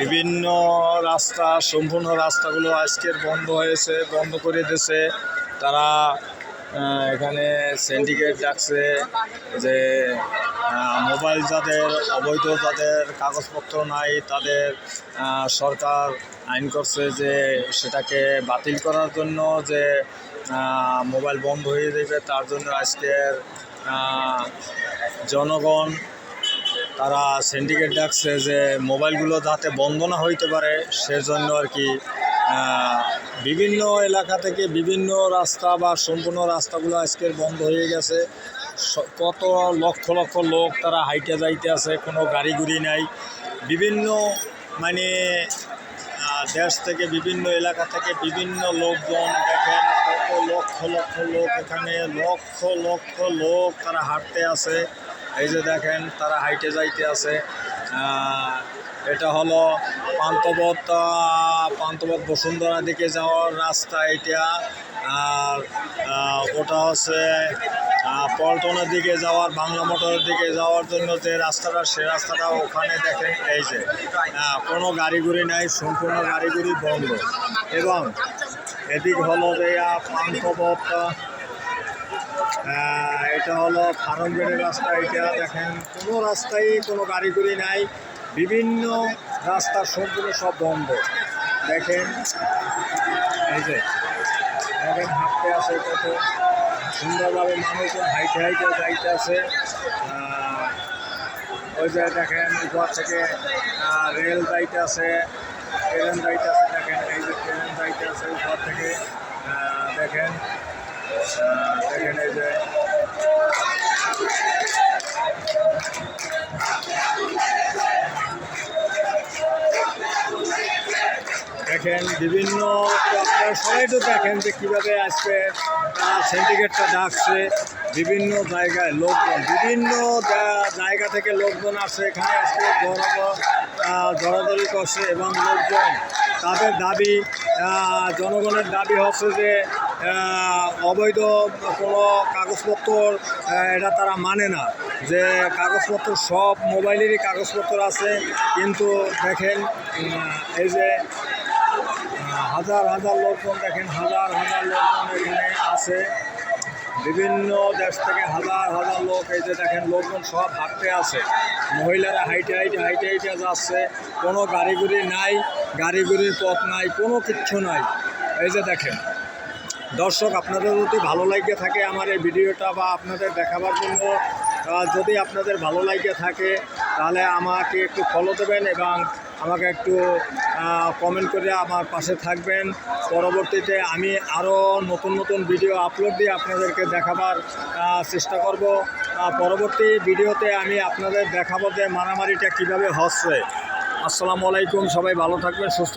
বিভিন্ন রাস্তা, সম্পূর্ণ রাস্তাগুলো আজকের বন্ধ হয়েছে, বন্ধ করে দিয়েছে। তারা এখানে সিন্ডিকেট ডাকছে যে মোবাইল যাদের, অবৈধ যাদের কাগজপত্র নাই, তাদের সরকার আইন করছে যে সেটাকে বাতিল করার জন্য যে মোবাইল বন্ধ হয়ে যাবে। তার জন্য আজকের জনগণ তারা সিন্ডিকেট ডাকছে যে মোবাইলগুলো যাতে বন্ধ না হইতে পারে, সেজন্য আর কি বিভিন্ন এলাকা থেকে বিভিন্ন রাস্তা বা সম্পূর্ণ রাস্তাগুলো আজকের বন্ধ হয়ে গেছে। কত লক্ষ লক্ষ লোক তারা হাইটে যাইতে আছে, কোনো গাড়ি গুড়ি নাই। বিভিন্ন মানে দেশ থেকে বিভিন্ন এলাকা থেকে বিভিন্ন লোকজন দেখেন কত লক্ষ লক্ষ লোক এখানে, লক্ষ লক্ষ লোক তারা হাঁটতে আছে। এই যে দেখেন, তারা হাইটে যাইতে আছে। এটা হলো পান্তবত পান্তবত বসুন্ধরা দিকে যাওয়ার রাস্তা এটা। আর ওটা হচ্ছে পল্টনের দিকে যাওয়ার, বাংলা মোটরের দিকে যাওয়ার জন্য যে রাস্তাটা, সে রাস্তাটা ওখানে দেখেন এই যে। কোনো গাড়ি গুড়ি নাই, সম্পূর্ণ গাড়ি গুড়ি বন্ধ। এবং এদিক হলো যে পান্তবত এটা হলো ফার্ম রাস্তা, এটা দেখেন, কোনো রাস্তায় কোনো গাড়ি গুড়ি নাই, বিভিন্ন রাস্তা সম্পূর্ণ সব বন্ধ। দেখেন, এই যে, দেখেন হাঁটতে আছে কত, সুন্দরভাবে মানুষজন হাইটে হাইটে যাইতে আছে ওই যে দেখেন, উপর থেকে রেল যাইতে আছে ট্রেন যাইতে আছে দেখেন, এই যে ট্রেন যাইতে আছে উপর থেকে। দেখেন দেখেন এই যে দেখেন বিভিন্ন সবাই তো দেখেন যে কীভাবে আজকে সিন্ডিকেটটা ডাকছে, বিভিন্ন জায়গায় লোকজন, বিভিন্ন জায়গা থেকে লোকজন আসছে, এখানে আজকে জড়াজড়ি করছে এবং লোকজন, তাদের দাবি জনগণের দাবি হচ্ছে যে অবৈধ কোনো কাগজপত্র এটা তারা মানে না। যে কাগজপত্র সব মোবাইলেরই কাগজপত্র আছে, কিন্তু দেখেন এই যে হাজার হাজার লোকজন, দেখেন, হাজার হাজার লোকজন এখানে আছে। বিভিন্ন দেশ থেকে হাজার হাজার লোক, এই যে দেখেন, লোকজন সব হাঁটতে আছে। মহিলারা হাইটে হাইটে হাইটে হাইটে যাচ্ছে, কোনো গাড়ি গুড়ি নাই গাড়ি গুড়ির পথ নাই, কোনো কিচ্ছু নাই। এই যে দেখেন দর্শক, আপনাদের যদি ভালো লাগে থাকে আমার এই ভিডিওটা বা আপনাদের দেখাবার জন্য যদি আপনাদের ভালো লাগে থাকে, তাহলে আমাকে একটু ফলো দেবেন এবং আমাকে একটু কমেন্ট করে আমার পাশে থাকবেন। পরবর্তীতে আমি আরও নতুন নতুন ভিডিও আপলোড দিয়ে আপনাদেরকে দেখাবার চেষ্টা করব। পরবর্তী ভিডিওতে আমি আপনাদের দেখাবো যে মারামারিটা কীভাবে হচ্ছে। আসসালামু আলাইকুম, সবাই ভালো থাকবেন, সুস্থ